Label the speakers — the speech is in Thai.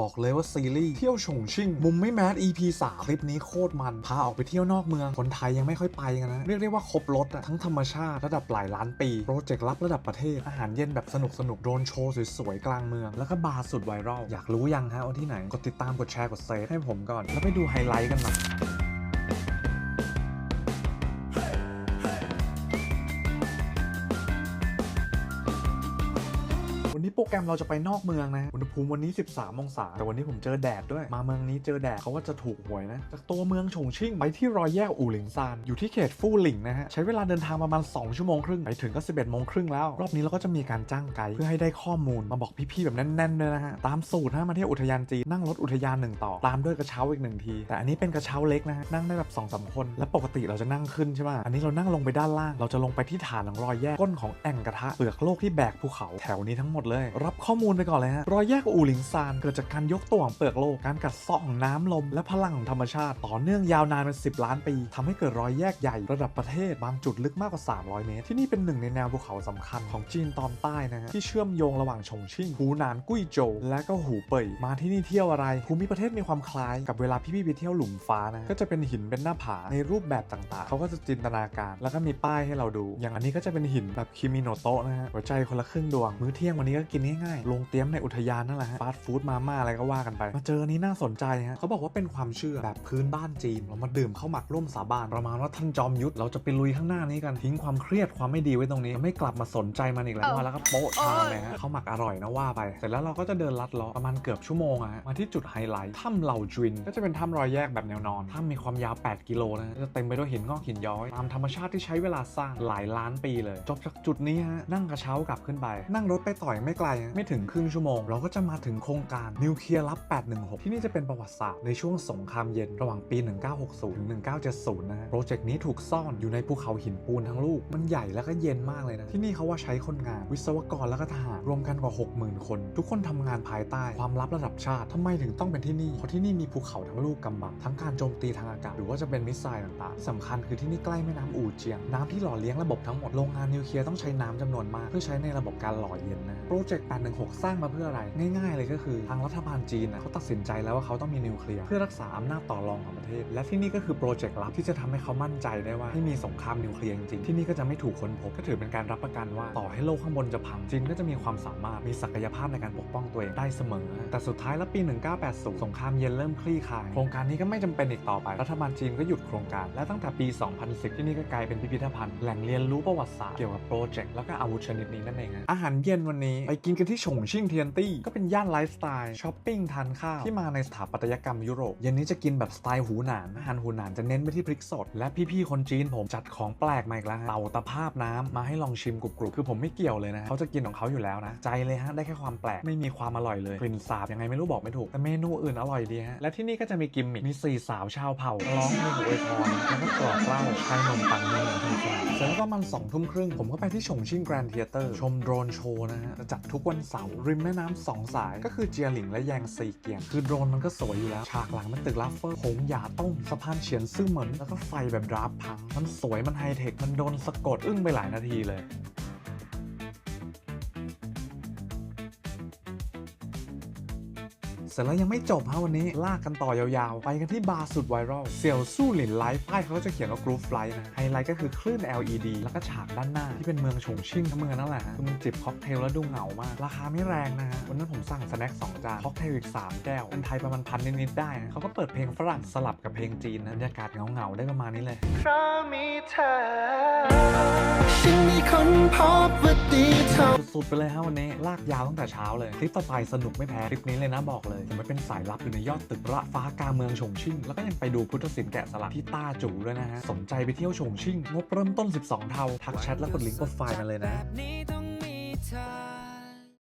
Speaker 1: บอกเลยว่าซีรีส์เที่ยวฉงชิ่ง มุมไม่แมส EP 3 คลิปนี้โคตรมัน พาออกไปเที่ยวนอกเมือง คนไทยยังไม่ค่อยไปกันนะ เรียกได้ว่าครบรถอะทั้งธรรมชาติระดับหลายล้านปี โปรเจกต์ลับระดับประเทศ อาหารเย็นแบบสนุกสนุกโดนโชว์สวยๆ กลางเมือง แล้วก็บาร์สุดไวรัลอยากรู้ยังฮะว่าที่ไหนกดติดตามกดแชร์กดเซฟให้ผมก่อน แล้วไปดูไฮไลท์กันหน่อย โปรแกรมเราจะไปนอกเมืองนะอุณหภูมิวันนี้ 13 องศา แต่วันนี้ผมเจอแดดด้วย มาเมืองนี้เจอแดดเขาว่าจะถูกหวยนะ จากตัวเมืองฉงชิ่งไปที่รอยแยกอู่หลิงซาน อยู่ที่เขตฟู่หลิงนะฮะ ใช้เวลาเดินทางประมาณ 2 ชั่วโมงครึ่ง ไปถึงก็ 11โมงครึ่งแล้ว รอบนี้เราก็จะมีการจ้างไกด์เพื่อให้ได้ข้อมูลมาบอกพี่ๆแบบแน่นๆเลยนะฮะ ตามสูตรนะมาเที่ยวอุทยานจีนนั่งรถอุทยานหนึ่งต่อ ตามด้วยกระเช้าอีกหนึ่งที แต่อันนี้เป็นกระเช้าเล็กนะฮะ นั่งได้แบบ2อสคน และปกติเราจะนั่งขึ้นใช่ไหมอันนี้เรานั่งลงไปด้านล่าง เราจะลงไปที่ฐานของรอยแยกก้นของแอ่งกระทะเปลือกโลกที่แบกภูเขาแถวนี้ทั้งหมดเลยรับข้อมูลไปก่อนเลยฮะรอยแยกอู่หลิงซานเกิดจากการยกตัวของเปลือกโลกการกัดเซาะของน้ำลม และพลังของธรรมชาติ ต่อเนื่องยาวนานเป็น10ล้านปีทำให้เกิดรอยแยกใหญ่ระดับประเทศบางจุดลึกมากกว่า 300 เมตร ที่นี่เป็นหนึ่งในแนวภูเขาสำคัญของจีนตอนใต้นะฮะที่เชื่อมโยงระหว่างฉงชิ่งหูหนานกุ้ยโจวและก็หูเป่ยมาที่นี่เที่ยวอะไรภูมิประเทศมีความคล้ายกับเวลาพี่ๆไปเที่ยวหลุมฟ้านะก็จะเป็นหินเป็นหน้าผาในรูปแบบต่างๆเขาก็จะจินตนาการ แล้วก็มีป้ายให้เราดู อย่างอันนี้ก็จะเป็นหินแบบคิมิโนโตะนะฮะหัวใจคนละครึ่งดวงมื้อเที่ยงวันนี้ก็กินง่ายๆ ลงเตรียมในอุทยานนั่นแหละฮะ ฟาสต์ฟู้ดมาม่าอะไรก็ว่ากันไป มาเจออันนี้น่าสนใจฮะเขาบอกว่าเป็นความเชื่อแบบพื้นบ้านจีน เรามาดื่มข้าวหมักร่วมสาบานประมาณว่าท่านจอมยุทธเราจะไปลุยข้างหน้านี้กันทิ้งความเครียดความไม่ดีไว้ตรงนี้ไม่กลับมาสนใจมันอีกแล้วว่าแล้วก็โป๊ะชาเลยฮะข้าวหมักอร่อยนะว่าไป เสร็จแล้วเราก็จะเดินลัดเลาะประมาณเกือบชั่วโมงอะฮะมาที่จุดไฮไลท์ถ้ำเหล่าจุนก็จะเป็นถ้ำรอยแยกแบบแนวนอนถ้ำมีความยาว 8 กิโลนะฮะจะเต็มไปด้วยหินงอกหินย้อยตามธรรมชาติที่ใช้เวลาสร้างหลายล้านปีเลย จบจากจุดนี้ฮะนั่งกระเช้ากลับขึ้นไป นั่งรถไปต่อยไม่ไกล ไม่ถึงครึ่งชั่วโมง เราก็จะมาถึงโครงการนิวเคลียร์ลับ 816 ที่นี่จะเป็นประวัติศาสตร์ในช่วงสงครามเย็นระหว่างปี 1960 ถึง 1970 นะฮะ โปรเจกต์นี้ถูกซ่อนอยู่ในภูเขาหินปูนทั้งลูก มันใหญ่แล้วก็เย็นมากเลยนะ ที่นี่เขาว่าใช้คนงาน วิศวกรแล้วก็ทหารรวมกันกว่า 60,000 คน ทุกคนทำงานภายใต้ความลับระดับชาติทำไมถึงต้องเป็นที่นี่ เพราะที่นี่มีภูเขาทั้งลูกกำบังทั้งการโจมตีทางอากาศหรือว่าจะเป็นมิสไซล์ต่างๆสำคัญคือที่นี่ใกล้แม่น้ำอู่เจียงน้ำที่หล่อเลี้ยงระบบทั้งหมดโรงงานนิวเคลียร์ต้องใช้น้ำจำนวนมากเพื่อใช้ในระบบการหล่อเย็นนะโปรเจกต์ 816สร้างมาเพื่ออะไร ง่ายๆเลยก็คือ ทางรัฐบาลจีนนะเขาตัดสินใจแล้วว่าเขาต้องมีนิวเคลียร์เพื่อรักษาอำนาจต่อรองของประเทศ และที่นี่ก็คือโปรเจกต์ลับที่จะทำให้เขามั่นใจได้ว่าไม่มีสงครามนิวเคลียร์จริงที่นี่ก็จะไม่ถูกค้นพบก็ถือเป็นการรับประกันว่าต่อให้โลกข้างบนจะพังจีนก็จะมีความสามารถมีศักยภาพในการปกป้องตัวเองได้เสมอ แต่สุดท้ายแล้วปี 1980 สงครามเย็นเริ่มคลี่คลายโครงการนี้ก็ไม่จำเป็นอีกต่อไปรัฐบาลจีนก็หยุดโครงการและตั้งแต่ปี 2010 ที่นี่ก็กลายเป็นพิพิธภัณฑ์แหล่งเรียนรู้ประวัติศาสตร์เกี่ยวกับโปรเจกต์แล้วก็อาวุธชนิดนี้นั่นเองอาหารเย็นวันนี้ไปกินกันที่ฉงชิ่งเทียนตี้ก็เป็นย่านไลฟ์สไตล์ช้อปปิ้งทานข้าวที่มาในสถาปัตยกรรมยุโรปเย็นนี้จะกินแบบสไตล์หูหนานอาหารหูหนานจะเน้นไปที่พริกสด และพี่ๆคนจีนผมจัดของแปลกมาอีกแล้วฮะเต่าตะภาพน้ำมาให้ลองชิมกรุบๆคือผมไม่เกี่ยวเลยนะเขาจะกินของเขาอยู่แล้วนะ ใจเลยฮะได้แค่ความแปลกไม่มีความอร่อยเลยกลิ่นสาบยังไงไม่รู้บอกไม่ถูกแต่เมนูอื่นอร่อยดีฮะและที่นี่ก็จะมีกิมมิคมีสี่สาวชาวเผ่าร้องเพลงอวยพรแล้วก็กรอกเหล้าชานมต่างเมืองอย่างสนุกสนานเสร็จแล้วก็มันสองทุ่มครึ่งผมก็ไปที่ฉงชิ่งแกรนด์เทเตอร์ชมโดรนโชว์นะฮะจัดทุกวันเสาร์ริมแม่น้ำสองสาย ก็คือเจียหลิงและแยงซีเกียง คือโดรนมันก็สวยอยู่แล้ว ฉากหลังมันตึกลาฟเฟอร์โหงหยาต้งสะพานเฉียนซื่อเหมินแล้วก็ไฟแบบดราฟพัง มันสวยมันไฮเทคมันโดนสะกดอึ้งไปหลายนาทีเลย เสร็จแล้วยังไม่จบฮะวันนี้ ลากกันต่อยาวๆ ไปกันที่บาร์สุดไวรัลเสี่ยวสู้หลินไลฟ์ป้ายเขาก็จะเขียนว่ากรุ๊ปไฟล์นะไฮไลท์ก็คือคลื่น LED แล้วก็ฉากด้านหน้า ที่เป็นเมืองฉงชิ่งทั้งเมืองนั่นแหละฮะคือมันจิบค็อกเทลแล้วดูเหงามาก ราคาไม่แรงนะฮะวันนั้นผมสั่งสแน็ค2จานค็อกเทลอีก3แก้วเป็นไทยประมาณพันนิดๆได้นะเขาก็เปิดเพลงฝรั่งสลับกับเพลงจีนนะบรรยากาศเหงาๆได้ประมาณนี้เลย
Speaker 2: เพราะมีเธอฉันมีคนพบว่าดีเท่า
Speaker 1: สุดๆไปเลยฮะวันนี้ ลากยาวตั้งแต่เช้าเลย คลิปต่อไปสนุกไม่แพ้ คลิปนี้เลยนะบอกเลยผมไปเป็นสายลับอยู่ในยอดตึกระฟ้ากาเมืองฉงชิ่ง แล้วก็ยังไปดูพุทธศิลป์แกะสลักที่ต้าจูด้วยนะฮะ สนใจไปเที่ยวฉงชิ่ง งบเริ่มต้น 12 เท่า ทักแชทแล้วกดลิงก์โปรไฟล์มาเลยนะ